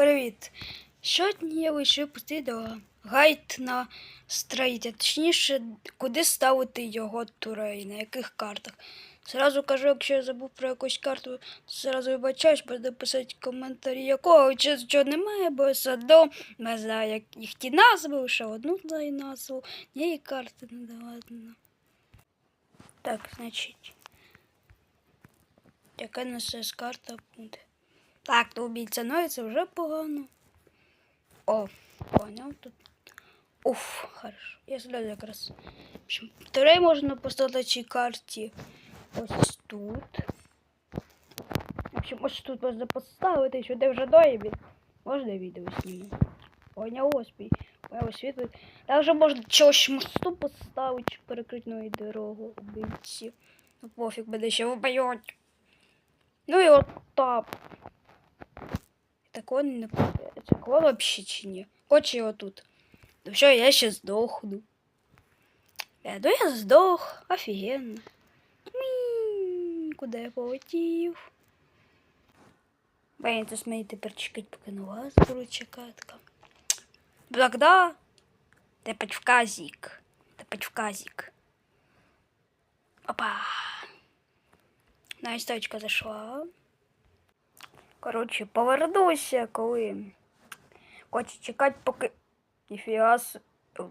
Привіт! Сьогодні я вирішив відео гайд на строїття, точніше, куди ставити його турей, на яких картах. Зразу кажу, якщо я забув про якусь карту, зразу вибачаюсь, буду писати коментарі, якого чи чого немає, бо садом, не знаю, як їх ті назви, ще одну знаю назву, ніякі карти не давати. Так, значить. Яка на нас карта буде? Так, то убійця Ной, це вже погано. О, поняв тут. Уф, хорошо. Я сюди якраз. В общем, Второй можна поставити цій карті ось тут. В общем, ось тут можна поставити, що де вже доїбі. Можна відео зніму. Поняв ось мій. Поняв освітлий. Також можна чогось мосту поставити, щоб перекрити нову дорогу убийці. Ну пофіг, буде ще вб'ють. Ну і от так. Так он не. Такого вообще чи ні? Хоче його тут. Ну все, я ще здохну. Я, ну я здох. Офігенно. Куди я полетів? Блин, тут мені тепер чекати, поки на вас будуть чекати. Тогда тепать в казик. Тепать в казик. Опа. Настя точка зайшла. Коротше, повернуся, коли хочу чекати, поки ніфіга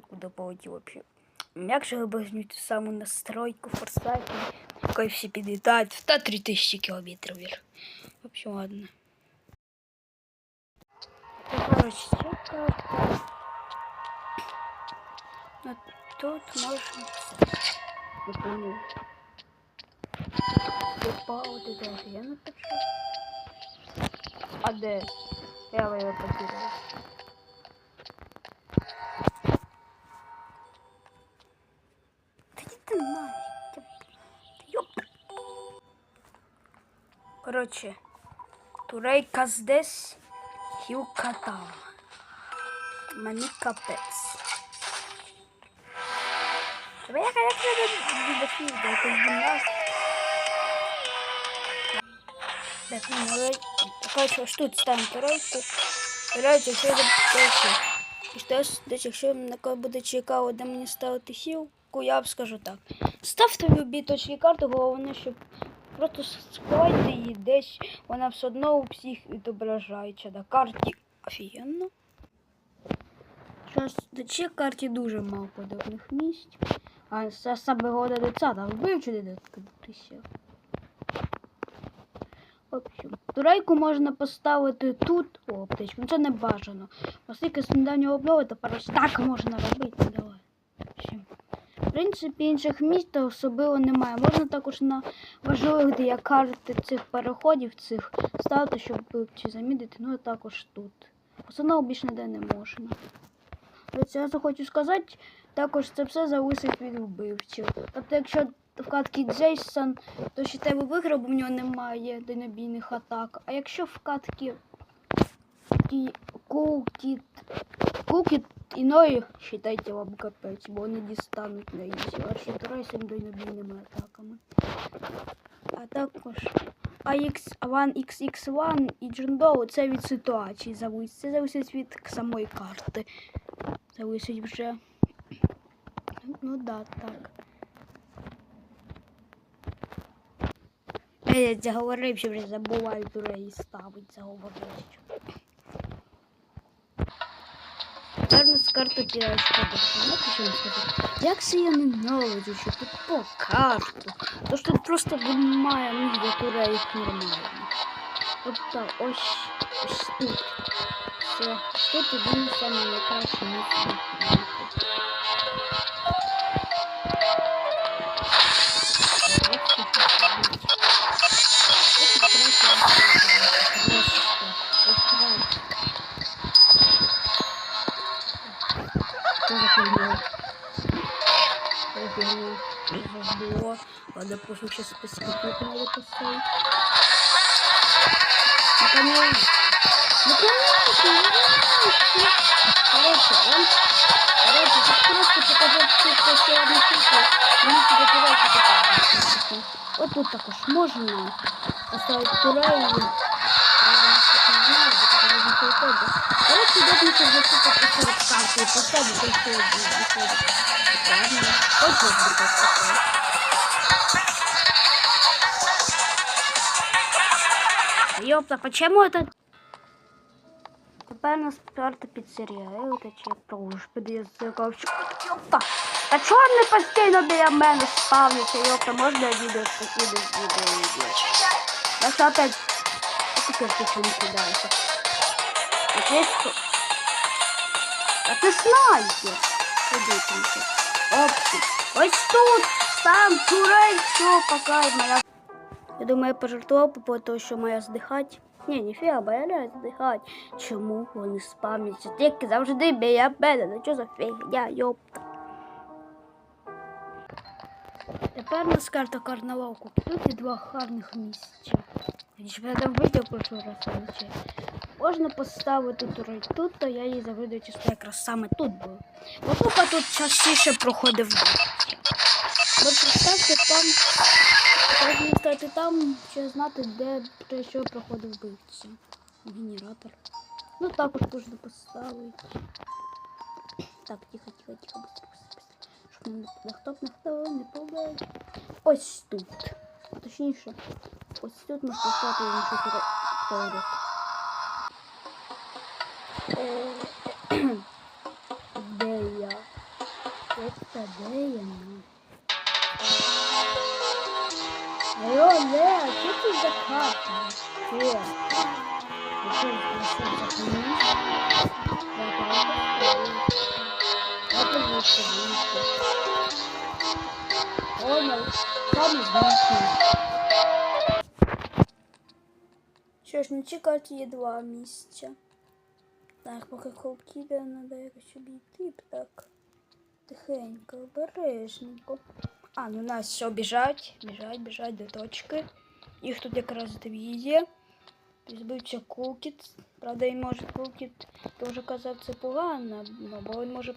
Куди полетів вообще? Як же обожнюють саму настройку форсайку, якої всі підлітають та 3000 кілометрів вверх. В общем, ладно. Короче, чекати. Ну, тут можна... Не понял. Опа, вот это так что. А де? Я його потерял. Короче, Турей Каздес Хюкатава. Мені капець. Тебе як як треба віддохів, де якось гімнастика. Так, ну. Короче, ось тут турельку. Турельку, якщо я запитаю. І що, десь, якщо на кого буде цікаво, де мені ставити хілку, я б скажу так. Ставте любі точки карти, головне, щоб просто сховайте її десь, вона все одно у всіх відображається на карті. Офігенно. Щось на цій карті дуже мало подобних місць. А з самого лиця там вивчити додатися. Общем, турейку можна поставити тут. О. Ну це не бажано. Оскільки з недавнього обнови, просто так можна робити. Давай. В принципі, інших місць особливо немає. Можна також на важливих, де карти цих переходів цих ставити, щоб чи замітити, ну а також тут. Основного більше ніде не можна. Ось я захочу сказати, також це все залежить від вбивців. Тобто, якщо в катки Джейсон, то ще тебе виграв, бо в нього немає дальнобійних атак. А якщо в катки ті Кукіт, Кукіт іної, считайте вам капець, бо вони дістануть на інші. А ще Трейсом дальнобійними атаками. А також AX, One XX1 і Джундоу це від ситуації залежить. Це залежить від самої карти. Залежить вже. Ну да, так. Я заговорив, що вже забуваю туреї ставить, заговорив. Гарно з карту тіряєш подобно. Ну, що. Як це я ненавиджу, що тут по карту. То що тут просто немає ніде туреїв нормально. Тобто ось, ось тут. Все. Тут єдине саме найкраще місце. Было. Ладно, пофиг, сейчас спасибо, надо поставить. Ну, конечно. Ну, конечно, ну, Короче, он... Короче, тут просто показать чисто ще одну цифру. Мені тебе давайте показати. От тут також можна поставити турель. Правда, не знаю, бо це не виходить. Коротше, дяденька вже тут посеред карти посадить, і все виходить. Ладно, ось я буду Ёпта, почему это... Тепер нас карта піцерія. Я от чи тоже під'їздив. Ёпта! Та чого вони постійно біля мене спавняться, ёпта? Можна відео спокійно з відео відео? Я що опять... А ти кирпичом кидаєшся? А ти що? А ти снайпер! Іди там ще. Опці. Ось тут! Там турель, все, пока моя... Думаю, пожартував по того, що має здихати. Ні, ніфіга, бо я не здихати. Чому вони спамляться? Тільки завжди біля мене. Ну що за фігня, йопта. Тепер у нас карта карнавалку. Тут є два гарних місця. Я ж там відео прошлий раз Можна поставити турель тут, то я її завидую чисто якраз саме тут було. Бо тут частіше проходив. Бо представте там, можна стати там, ще знати, де про що проходив вбивця. Генератор. Ну також можна поставити. Так, тихо, тихо, тихо, быстро, быстро, быстро. Щоб мене ніхто б ніхто не побачив. Ось тут. Точніше, ось тут можна поставити інший поряд. Е, Де я? Це де я? Алло, Леа, что ты за карта? Леа. Ты что, ты что, заткнись? Да, правда? Это лучше, лучше. Понял. Сам знайти. Що ж, на цій карті є два місця. Так, поки колки де треба якось обійти, б так. Тихенько, обережненько. А, ну нас все біжать, біжать, біжать до точки. Їх тут якраз дві. Збився кукіт. Правда, він може кукіт теж казатися погано, бо він може.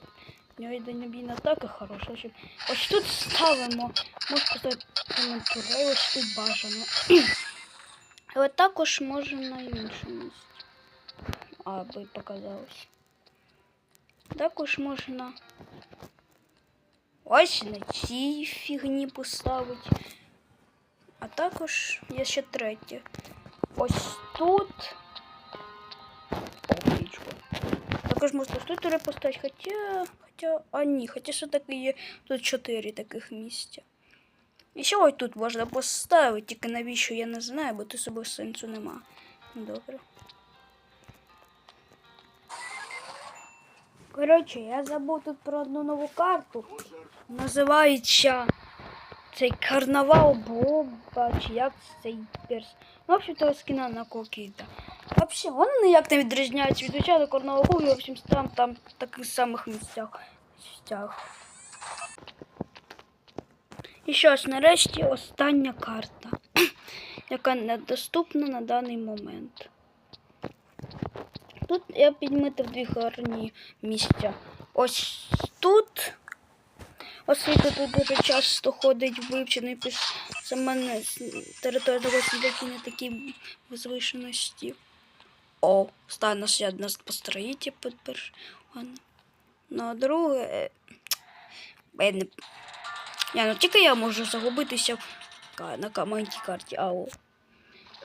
У нього йде небійна атака хороша. Щоб... Ось тут ставимо. Можна поставити коментарі, ось тут бажано. Але також може на іншому місці. Аби показалось. Також можна ось на цій фігні поставити. А також є ще третє. Ось тут. Також можна тут тури поставити, хоча. Хоча. А ні, хоча що таки є тут чотири таких місця. І ще ось тут можна поставити, тільки навіщо я не знаю, бо тут собі сенсу нема. Добре. Коротше, я забув тут про одну нову карту. Називається цей карнавал Боба, чи як цей перс. Ну, в общем, того скіна на Кокіта. Вообще, вони ніяк не відрізняються від звичайного карнавалу, і в общем, там, там в таких самих місцях. місцях. І що ж, нарешті остання карта, яка недоступна на даний момент. Тут я підмітив дві гарні місця. Ось оскільки тут дуже часто ходить вивчений піс саме територія такі на такій возвишеності. О, стане ще одне построїття під перш. Ну, а друге. е, Я не... Я, ну тільки я можу загубитися на команді карті АО.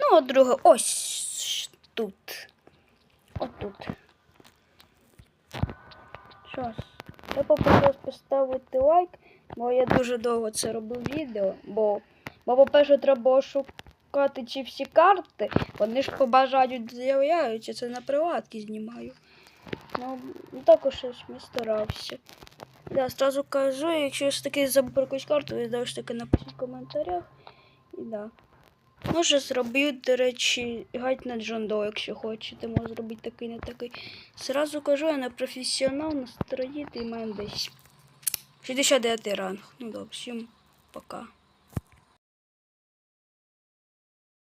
Ну, а друге, ось тут. Отут. Що ж, я попросив поставити лайк, бо я дуже довго це робив відео, бо, бо по-перше, треба шукати ці всі карти, вони ж по бажанню з'являються, це на приватки знімаю. Ну, також я старався. Да, сразу кажу, якщо я все-таки забув про якусь карту, ви завжди таки напишіть в коментарях. І да. Може зроблю, до речі, гать на Джондо, якщо хочете, можу зробити такий, не такий. Сразу кажу, я не професіонал, настроїти і мене десь 69 ранг. Ну добре, всім пока.